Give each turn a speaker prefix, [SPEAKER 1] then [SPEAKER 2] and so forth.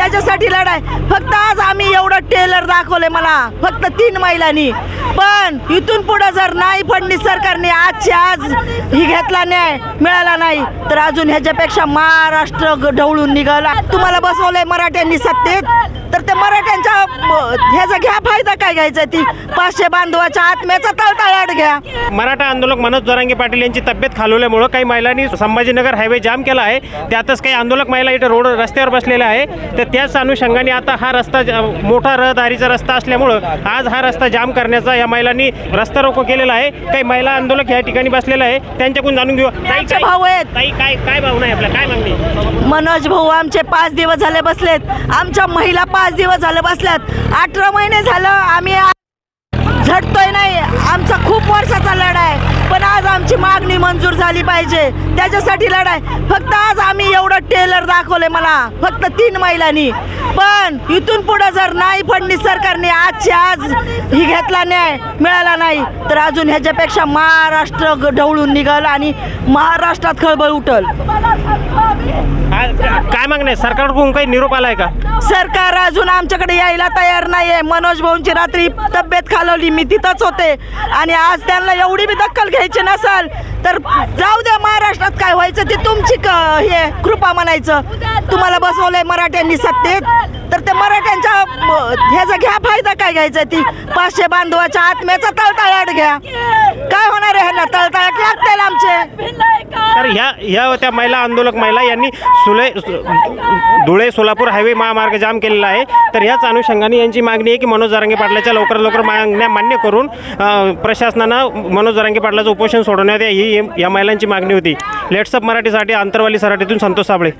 [SPEAKER 1] त्याच्यासाठी लढाई फक्त आज आम्ही एवढं टेलर दाखवले मला. फक्त तीन महिलांनी. पण इथून पुढे जर नाही फडणवीस सरकारने आजच्या आज ही घेतला न्याय मिळाला नाही तर अजून ह्याच्यापेक्षा महाराष्ट्र ढवळून निघाला. तुम्हाला बसवलंय मराठ्यांनी सत्तेत तर ते मराठ्यांनी ह्याचा घ्या फायदा काय घ्यायचा ती? पाचशे बांधवाच्या आत्म्याचा तळतळाट घ्या.
[SPEAKER 2] मराठा आंदोलक मनोज जरांगे पाटील यांची तब्येत खालवल्यामुळं काही महिलांनी संभाजीनगर हायवे जाम केला आहे. त्यातच काही आंदोलक महिला इथं रोड रस्त्यावर बसलेल्या आहे. तर त्याच अनुषंगाने आता हा रस्ता मोठा रहदारीचा रस्ता असल्यामुळं आज हा रस्ता जाम करण्याचा या महिलांनी रस्ता रोको केलेला आहे. काही महिला आंदोलक या ठिकाणी बसलेले आहे. त्यांच्याकडून जाणून घेऊ.
[SPEAKER 1] भाऊ आहेत.
[SPEAKER 2] ताई काय काय भावना आहे आपल्या? काय मागणी?
[SPEAKER 1] मनोज भाऊ आमचे पाच दिवस झाले बसलेत. आमच्या महिला पाच दिवस झाले बसल्यात. अठरा महिने झालं आम्ही झटतोय नाही आमचा खूप वर्षाचा लढा आहे पण आज आमची मागणी मंजूर झाली पाहिजे. त्याच्यासाठी लढाई. फक्त आज आम्ही एवढं टेलर दाखवले मला. फक्त तीन महिलांनी. पण इथून पुढे जर नाही फडणवीस सरकारने आजच्या आज ही घेतला न्याय मिळाला नाही तर अजून ह्याच्यापेक्षा महाराष्ट्र ढवळून निघल आणि महाराष्ट्रात खळबळ उठल.
[SPEAKER 2] काय मागणं सरकारकडून काही निरोप आलाय का?
[SPEAKER 1] सरकार अजून आमच्याकडे यायला तयार नाहीये. मनोज भाऊंची रात्री तब्येत खालवली. मी तिथंच होते. आणि आज त्यांना एवढी बी दखल घ्यायची नसाल तर जाऊ द्या महाराष्ट्रात काय व्हायचं ते तुमची क- हे कृपा म्हणायचं. तुम्हाला बसवलंय मराठ्यांनी सत्तेत. तर ते मराठ्यांच्या ह्याचा घ्या फायदा काय घ्यायचा ती? पाचशे बांधवाच्या आत्म्याचा तळतळाट घ्या. काय तळतळाट लागतील आमचे?
[SPEAKER 2] तर ह्या ह्या होत्या महिला आंदोलक महिला यांनी सुले धुळे सोलापूर हायवे महामार्ग जाम केलेला आहे. तर ह्याच अनुषंगाने यांची मागणी आहे की मनोज जरांगे पाटलाच्या लवकरात लवकर मागण्या मान्य करून प्रशासनानं मनोज जरांगे पाटलाचं उपोषण सोडवण्यात या- ही या महिलांची मागणी होती. लेट्सअप मराठीसाठी आंतरवाली सराटीतून संतोष साबळे.